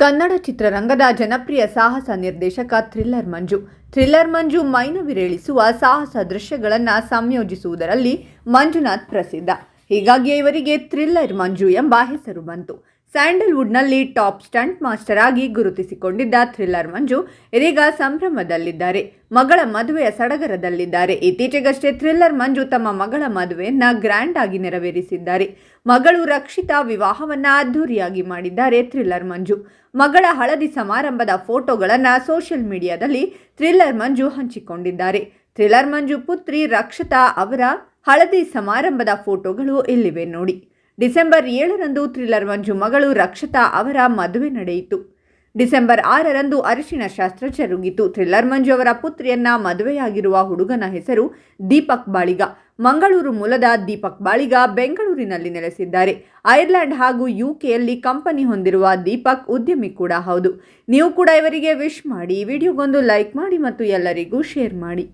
ಕನ್ನಡ ಚಿತ್ರರಂಗದ ಜನಪ್ರಿಯ ಸಾಹಸ ನಿರ್ದೇಶಕ ಥ್ರಿಲ್ಲರ್ ಮಂಜು. ಥ್ರಿಲ್ಲರ್ ಮಂಜು ಮೈನವಿರೇಳಿಸುವ ಸಾಹಸ ದೃಶ್ಯಗಳನ್ನು ಸಂಯೋಜಿಸುವುದರಲ್ಲಿ ಮಂಜುನಾಥ್ ಪ್ರಸಿದ್ಧ. ಹೀಗಾಗಿ ಇವರಿಗೆ ಥ್ರಿಲ್ಲರ್ ಮಂಜು ಎಂಬ ಹೆಸರು ಬಂತು. ಸ್ಯಾಂಡಲ್ವುಡ್ನಲ್ಲಿ ಟಾಪ್ ಸ್ಟಂಟ್ ಮಾಸ್ಟರ್ ಆಗಿ ಗುರುತಿಸಿಕೊಂಡಿದ್ದ ಥ್ರಿಲ್ಲರ್ ಮಂಜು ಇದೀಗ ಸಂಭ್ರಮದಲ್ಲಿದ್ದಾರೆ. ಮಗಳ ಮದುವೆಯ ಸಡಗರದಲ್ಲಿದ್ದಾರೆ. ಇತ್ತೀಚೆಗಷ್ಟೇ ಥ್ರಿಲ್ಲರ್ ಮಂಜು ತಮ್ಮ ಮಗಳ ಮದುವೆಯನ್ನ ಗ್ರ್ಯಾಂಡ್ ಆಗಿ ನೆರವೇರಿಸಿದ್ದಾರೆ. ಮಗಳು ರಕ್ಷಿತಾ ವಿವಾಹವನ್ನ ಅದ್ಧೂರಿಯಾಗಿ ಮಾಡಿದ್ದಾರೆ ಥ್ರಿಲ್ಲರ್ ಮಂಜು. ಮಗಳ ಹಳದಿ ಸಮಾರಂಭದ ಫೋಟೋಗಳನ್ನು ಸೋಷಿಯಲ್ ಮೀಡಿಯಾದಲ್ಲಿ ಥ್ರಿಲ್ಲರ್ ಮಂಜು ಹಂಚಿಕೊಂಡಿದ್ದಾರೆ. ಥ್ರಿಲ್ಲರ್ ಮಂಜು ಪುತ್ರಿ ರಕ್ಷಿತಾ ಅವರ ಹಳದಿ ಸಮಾರಂಭದ ಫೋಟೋಗಳು ಇಲ್ಲಿವೆ ನೋಡಿ. ಡಿಸೆಂಬರ್ ಏಳರಂದು ಥ್ರಿಲ್ಲರ್ ಮಂಜು ಮಗಳು ರಕ್ಷತಾ ಅವರ ಮದುವೆ ನಡೆಯಿತು. ಡಿಸೆಂಬರ್ ಆರರಂದು ಅರಿಶಿನ ಶಾಸ್ತ್ರ ಜರುಗಿತು. ಥ್ರಿಲ್ಲರ್ ಮಂಜು ಅವರ ಪುತ್ರಿಯನ್ನ ಮದುವೆಯಾಗಿರುವ ಹುಡುಗನ ಹೆಸರು ದೀಪಕ್ ಬಾಳಿಗ. ಮಂಗಳೂರು ಮೂಲದ ದೀಪಕ್ ಬಾಳಿಗ ಬೆಂಗಳೂರಿನಲ್ಲಿ ನೆಲೆಸಿದ್ದಾರೆ. ಐರ್ಲೆಂಡ್ ಹಾಗೂ ಯುಕೆಯಲ್ಲಿ ಕಂಪನಿ ಹೊಂದಿರುವ ದೀಪಕ್ ಉದ್ಯಮಿ ಕೂಡ ಹೌದು. ನೀವು ಕೂಡ ಇವರಿಗೆ ವಿಶ್ ಮಾಡಿ. ವಿಡಿಯೋಗೊಂದು ಲೈಕ್ ಮಾಡಿ ಮತ್ತು ಎಲ್ಲರಿಗೂ ಶೇರ್ ಮಾಡಿ.